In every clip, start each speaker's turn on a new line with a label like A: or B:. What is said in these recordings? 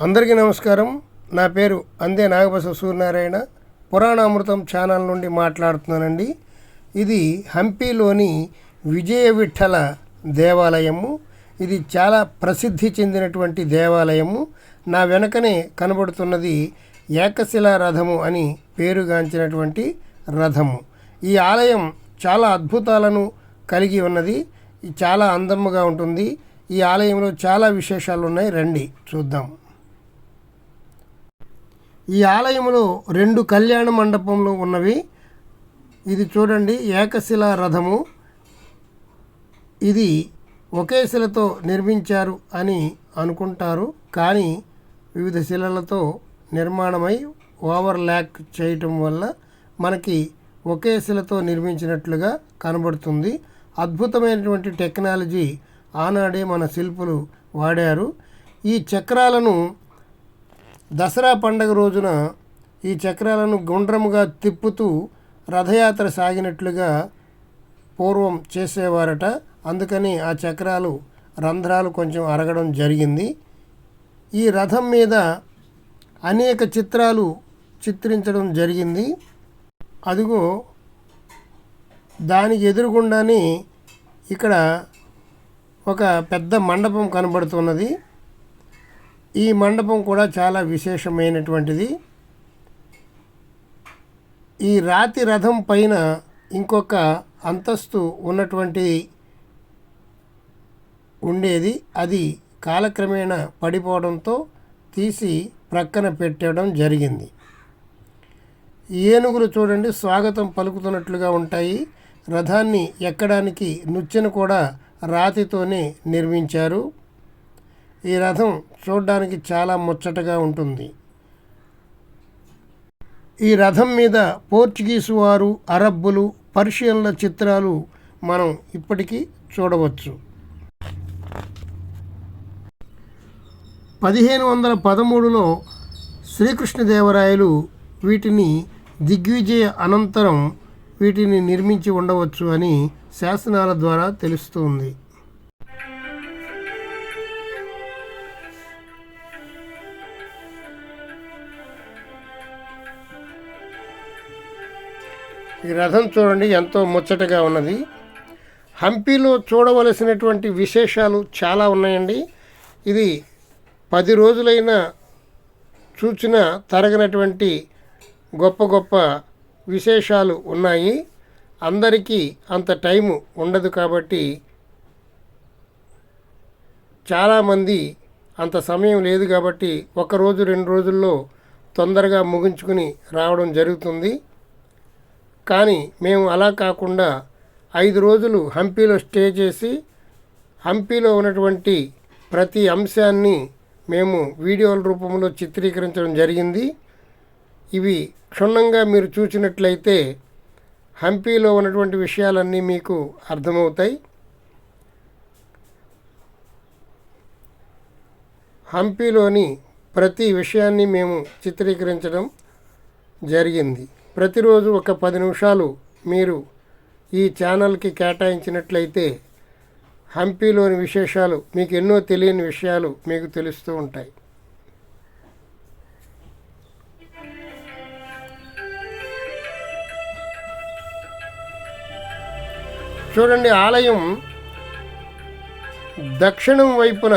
A: అందరికీ నమస్కారం. నా పేరు అందే నాగబసవ సూర్యనారాయణ. పురాణామృతం ఛానల్ నుండి మాట్లాడుతున్నానండి. ఇది హంపీలోని విజయ విఠల దేవాలయము. ఇది చాలా ప్రసిద్ధి చెందినటువంటి దేవాలయము. నా వెనకనే కనబడుతున్నది ఏకశిలా రథము అని పేరుగాంచినటువంటి రథము. ఈ ఆలయం చాలా అద్భుతాలను కలిగి ఉన్నది. చాలా అందముగా ఉంటుంది. ఈ ఆలయంలో చాలా విశేషాలు ఉన్నాయి రండి చూద్దాం. ఈ ఆలయంలో రెండు కళ్యాణ మండపంలో ఉన్నవి. ఇది చూడండి ఏకశిలా రథము. ఇది ఒకే శిలతో నిర్మించారు అని అనుకుంటారు కానీ వివిధ శిలలతో నిర్మాణమై ఓవర్ ల్యాక్ చేయటం వల్ల మనకి ఒకే శిలతో నిర్మించినట్లుగా కనబడుతుంది. అద్భుతమైనటువంటి టెక్నాలజీ ఆనాడే మన శిల్పులు వాడారు. ఈ చక్రాలను దసరా పండగ రోజున ఈ చక్రాలను గుండ్రముగా తిప్పుతూ రథయాత్ర సాగినట్లుగా పూర్వం చేసేవారట. అందుకని ఆ చక్రాలు రంధ్రాలు కొంచెం అరగడం జరిగింది. ఈ రథం మీద అనేక చిత్రాలు చిత్రించడం జరిగింది. అదిగో దానికి ఎదురుగుండానే ఇక్కడ ఒక పెద్ద మండపం కనబడుతున్నది. ఈ మండపం కూడా చాలా విశేషమైనటువంటిది. ఈ రాతి రథం పైన ఇంకొక అంతస్తు ఉన్నటువంటి ఉండేది. అది కాలక్రమేణా పడిపోవడంతో తీసి ప్రక్కన పెట్టడం జరిగింది. ఏనుగులు చూడండి స్వాగతం పలుకుతున్నట్లుగా ఉంటాయి. రథాన్ని ఎక్కడానికి నుచ్చెను కూడా రాతితోనే నిర్మించారు. ఈ రథం చూడడానికి చాలా ముచ్చటగా ఉంటుంది. ఈ రథం మీద పోర్చుగీసు వారు అరబ్బులు పర్షియన్ల చిత్రాలు మనం ఇప్పటికీ చూడవచ్చు. పదిహేను వందల పదమూడులో శ్రీకృష్ణదేవరాయలు వీటిని దిగ్విజయ అనంతరం వీటిని నిర్మించి ఉండవచ్చు అని శాసనాల ద్వారా తెలుస్తుంది. ఈ రథం చూడండి ఎంతో ముచ్చటగా ఉన్నది. హంపీలో చూడవలసినటువంటి విశేషాలు చాలా ఉన్నాయండి. ఇది పది రోజులైన చూచిన తరగనటువంటి గొప్ప గొప్ప విశేషాలు ఉన్నాయి. అందరికీ అంత టైము ఉండదు కాబట్టి చాలామంది అంత సమయం లేదు కాబట్టి ఒక రోజు రెండు రోజుల్లో తొందరగా ముగించుకుని రావడం జరుగుతుంది. కానీ మేము అలా కాకుండా ఐదు రోజులు హంపీలో స్టే చేసి హంపీలో ఉన్నటువంటి ప్రతి అంశాన్ని మేము వీడియోల రూపంలో చిత్రీకరించడం జరిగింది. ఇవి క్షుణ్ణంగా మీరు చూసినట్లయితే హంపీలో ఉన్నటువంటి విషయాలన్నీ మీకు అర్థమవుతాయి. హంపీలోని ప్రతి విషయాన్ని మేము చిత్రీకరించడం జరిగింది. ప్రతిరోజు ఒక పది నిమిషాలు మీరు ఈ ఛానల్కి కేటాయించినట్లయితే హంపీలోని విశేషాలు మీకు ఎన్నో తెలియని విషయాలు మీకు తెలుస్తూ ఉంటాయి. చూడండి ఆలయం దక్షిణం వైపున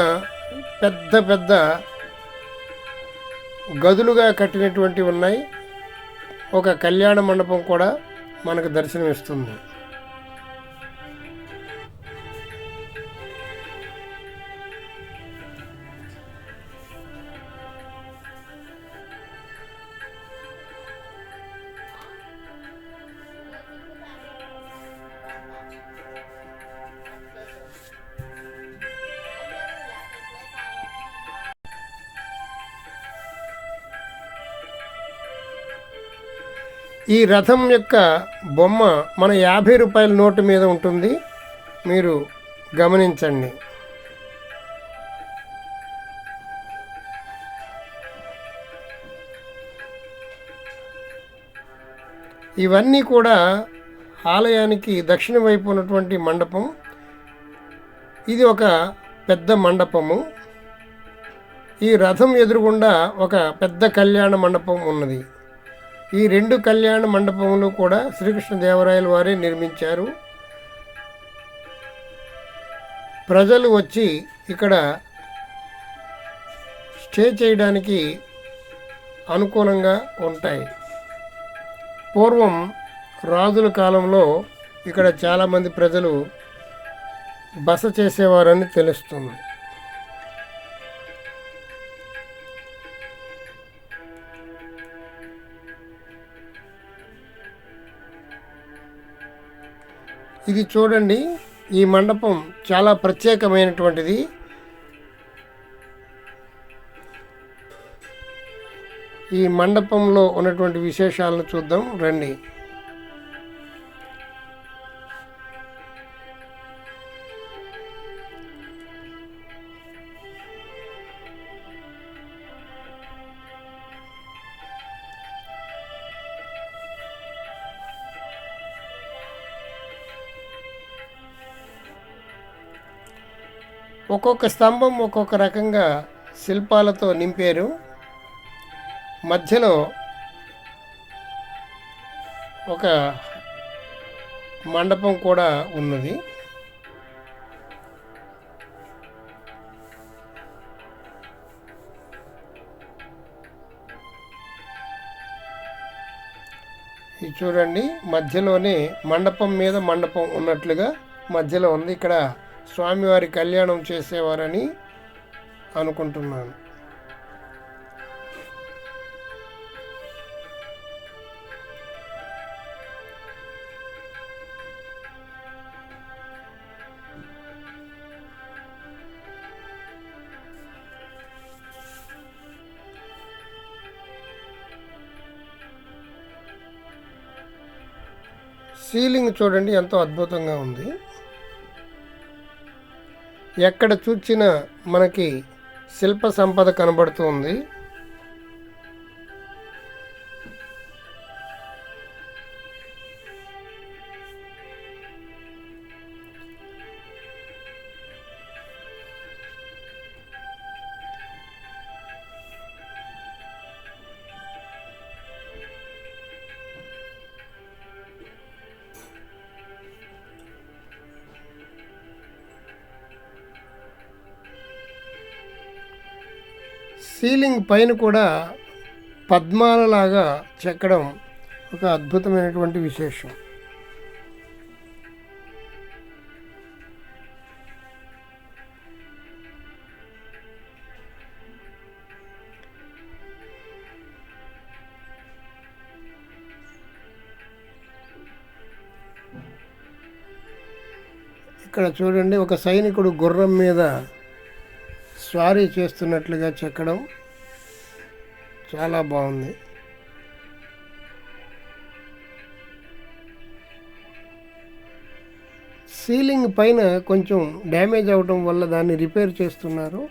A: పెద్ద పెద్ద గదులుగా కట్టినటువంటి ఉన్నాయి. ఒక కళ్యాణ మండపం కూడా మనకు దర్శనమిస్తుంది. ఈ రథం యొక్క బొమ్మ మన యాభై రూపాయల నోటు మీద ఉంటుంది. మీరు గమనించండి. ఇవన్నీ కూడా ఆలయానికి దక్షిణ వైపు ఉన్నటువంటి మండపం. ఇది ఒక పెద్ద మండపము. ఈ రథం ఎదురుగుండా ఒక పెద్ద కళ్యాణ మండపం ఉన్నది. ఈ రెండు కళ్యాణ మండపములు కూడా శ్రీకృష్ణదేవరాయల వారే నిర్మించారు. ప్రజలు వచ్చి ఇక్కడ స్టే చేయడానికి అనుకూలంగా ఉంటాయి. పూర్వం రాజుల కాలంలో ఇక్కడ చాలామంది ప్రజలు బస చేసేవారని తెలుస్తుంది. ఇది చూడండి ఈ మండపం చాలా ప్రత్యేకమైనటువంటిది. ఈ మండపంలో ఉన్నటువంటి విశేషాలను చూద్దాం రండి. ఒక్కొక్క స్తంభం ఒక్కొక్క రకంగా శిల్పాలతో నింపారు. మధ్యలో ఒక మండపం కూడా ఉన్నది. ఇది చూడండి మధ్యలోనే మండపం మీద మండపం ఉన్నట్లుగా మధ్యలో ఉంది. ఇక్కడ స్వామివారి కళ్యాణం చేసేవారని అనుకుంటున్నాను. సీలింగ్ చూడండి ఎంతో అద్భుతంగా ఉంది. ఎక్కడ చూచినా మనకి శిల్ప సంపద కనబడుతుంది సీలింగ్ పైన కూడా పద్మాలలాగా చెక్కడం ఒక అద్భుతమైనటువంటి విశేషం. ఇక్కడ చూడండి ఒక సైనికుడు గుర్రం మీద సారీ చేస్తున్నట్లుగా చెక్కడం చాలా బాగుంది. సీలింగ్ పైన కొంచెం డ్యామేజ్ అవడం వల్ల దాన్ని రిపేర్ చేస్తున్నారు.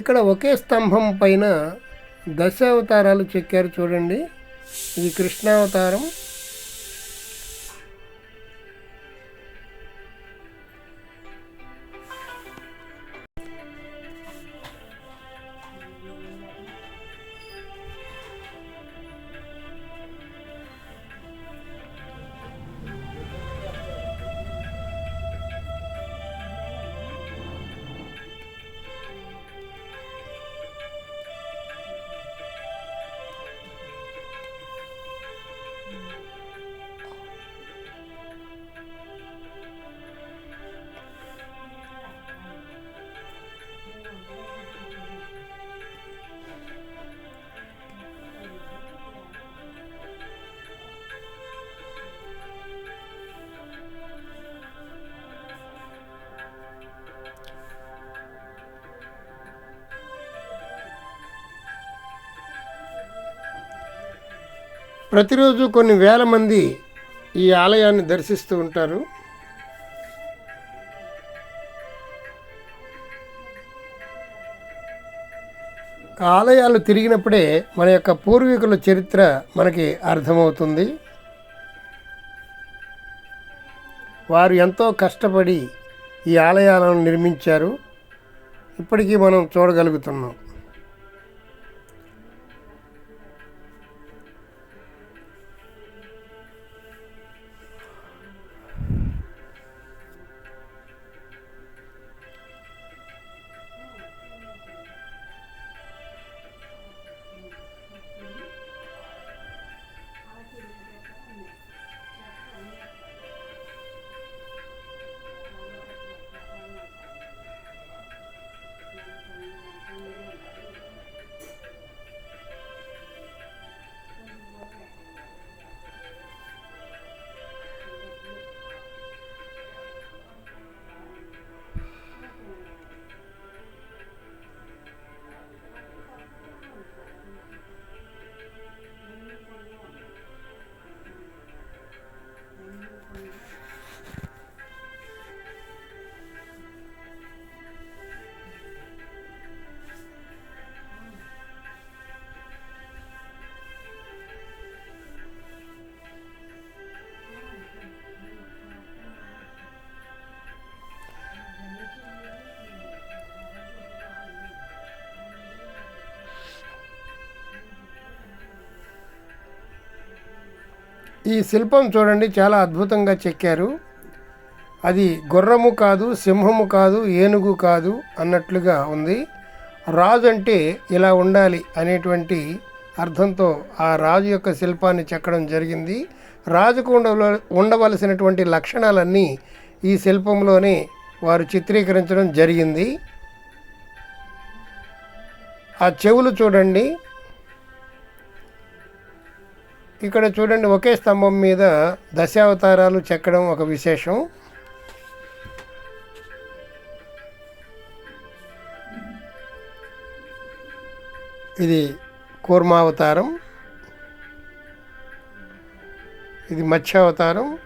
A: ఇక్కడ ఒకే స్తంభం పైన దశావతారాలు చెక్కారు చూడండి. ఇది కృష్ణావతారం. ప్రతిరోజు కొన్ని వేల మంది ఈ ఆలయాన్ని దర్శిస్తూ ఉంటారు. ఆలయాలు తిరిగినప్పుడే మన యొక్క పూర్వీకుల చరిత్ర మనకి అర్థమవుతుంది. వారు ఎంతో కష్టపడి ఈ ఆలయాలను నిర్మించారు. ఇప్పటికీ మనం చూడగలుగుతున్నాం. ఈ శిల్పం చూడండి చాలా అద్భుతంగా చెక్కారు. అది గుర్రము కాదు సింహము కాదు ఏనుగు కాదు అన్నట్లుగా ఉంది. రాజు అంటే ఇలా ఉండాలి అనేటువంటి అర్థంతో ఆ రాజు యొక్క శిల్పాన్ని చెక్కడం జరిగింది. రాజుకు ఉండ ఉండవలసినటువంటి లక్షణాలన్నీ ఈ శిల్పంలోనే వారు చిత్రీకరించడం జరిగింది. ఆ చెవులు చూడండి ఇక్కడ చూడండి ఒకే స్తంభం మీద దశావతారాలు చెక్కడం ఒక విశేషం. ఇది కూర్మావతారం. ఇది మత్స్యావతారం.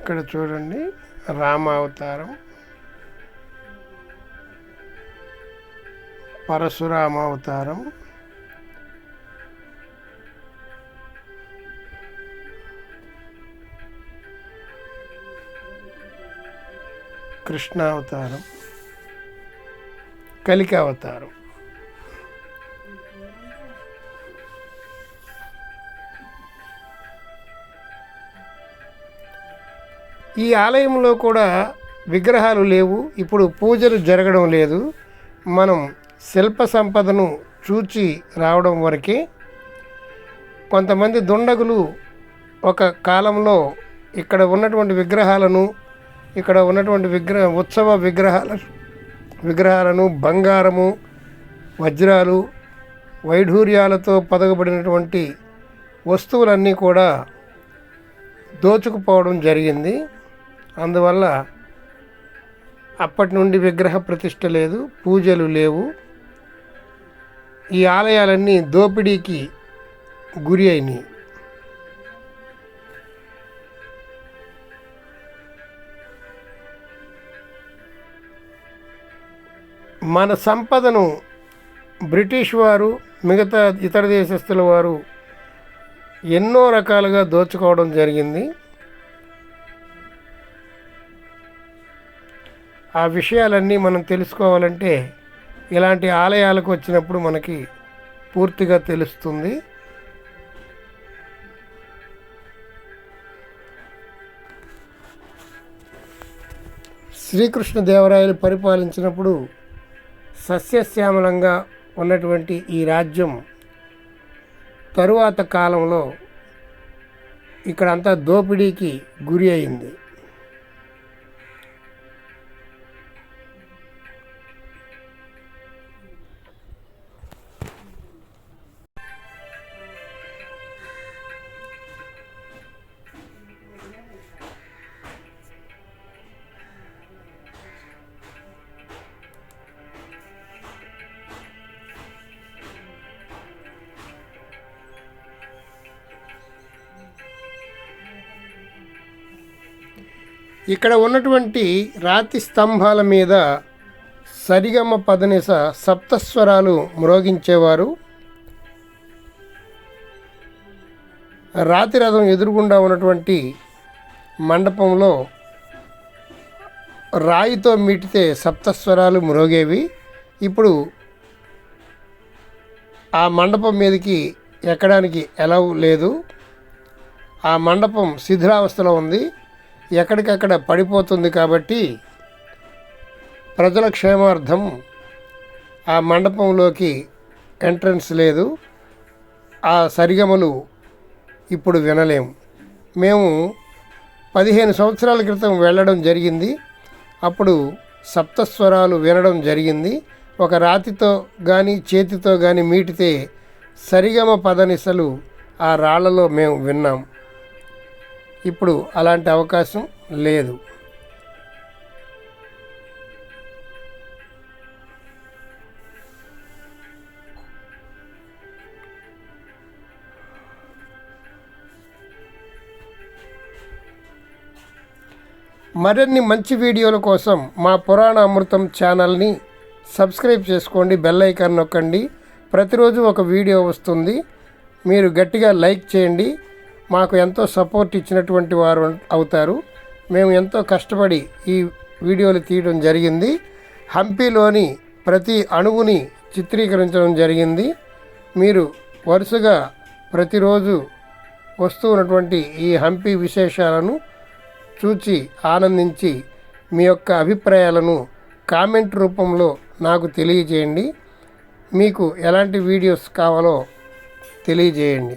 A: ఇక్కడ చూడండి రామావతారం. పరశురామావతారం. కృష్ణావతారం కలిక అవతారం. ఈ ఆలయంలో కూడా విగ్రహాలు లేవు ఇప్పుడు పూజలు జరగడం లేదు. మనం శిల్ప సంపదను చూచి రావడం వరకే కొంతమంది దుండగులు ఒక కాలంలో ఇక్కడ ఉన్నటువంటి విగ్రహాలను ఇక్కడ ఉన్నటువంటి విగ్రహ ఉత్సవ విగ్రహాల విగ్రహాలను బంగారము వజ్రాలు వైఢూర్యాలతో పదగబడినటువంటి వస్తువులన్నీ కూడా దోచుకుపోవడం జరిగింది. అందువల్ల అప్పటి నుండి విగ్రహ ప్రతిష్ట లేదు పూజలు లేవు. ఈ ఆలయాలన్నీ దోపిడీకి గురి అయినాయి. మన సంపదను బ్రిటిష్ వారు మిగతా ఇతర దేశస్తుల వారు ఎన్నో రకాలుగా దోచుకోవడం జరిగింది. ఆ విషయాలన్నీ మనం తెలుసుకోవాలంటే ఇలాంటి ఆలయాలకు వచ్చినప్పుడు మనకి పూర్తిగా తెలుస్తుంది. శ్రీకృష్ణదేవరాయలు పరిపాలించినప్పుడు సస్యశ్యామలంగా ఉన్నటువంటి ఈ రాజ్యం తరువాత కాలంలో ఇక్కడంతా దోపిడీకి గురి అయింది. ఇక్కడ ఉన్నటువంటి రాతి స్తంభాల మీద సరిగమ పదనిస సప్తస్వరాలు మ్రోగించేవారు. రాతి రథం ఎదురుగుండా ఉన్నటువంటి మండపంలో రాయితో మీటితే సప్తస్వరాలు మ్రోగేవి. ఇప్పుడు ఆ మండపం మీదకి ఎక్కడానికి ఎలవ్ లేదు. ఆ మండపం శిథిలావస్థలో ఉంది. ఎక్కడికక్కడ పడిపోతుంది కాబట్టి ప్రజల క్షేమార్థం ఆ మండపంలోకి ఎంట్రన్స్ లేదు. ఆ సరిగమలు ఇప్పుడు వినలేము మేము పదిహేను సంవత్సరాల క్రితం వెళ్ళడం జరిగింది. అప్పుడు సప్తస్వరాలు వినడం జరిగింది. ఒక రాతితో కానీ చేతితో కానీ మీటితే సరిగమ పదనిసలు ఆ రాళ్ళలో మేము విన్నాం. ఇప్పుడు అలాంటి అవకాశం లేదు. మరిన్ని మంచి వీడియోల కోసం మా పురాణ అమృతం ఛానల్ని సబ్స్క్రైబ్ చేసుకోండి బెల్ ఐకాన్ నొక్కండి. ప్రతిరోజు ఒక వీడియో వస్తుంది. మీరు గట్టిగా లైక్ చేయండి. మాకు ఎంతో సపోర్ట్ ఇచ్చినటువంటి వారు అవుతారు. మేము ఎంతో కష్టపడి ఈ వీడియోలు తీయడం జరిగింది. హంపీలోని ప్రతి అణువుని చిత్రీకరించడం జరిగింది. మీరు వరుసగా ప్రతిరోజు వస్తూ ఉన్నటువంటి ఈ హంపి విశేషాలను చూచి ఆనందించి మీ యొక్క అభిప్రాయాలను కామెంట్ రూపంలో నాకు తెలియజేయండి. మీకు ఎలాంటి వీడియోస్ కావాలో తెలియజేయండి.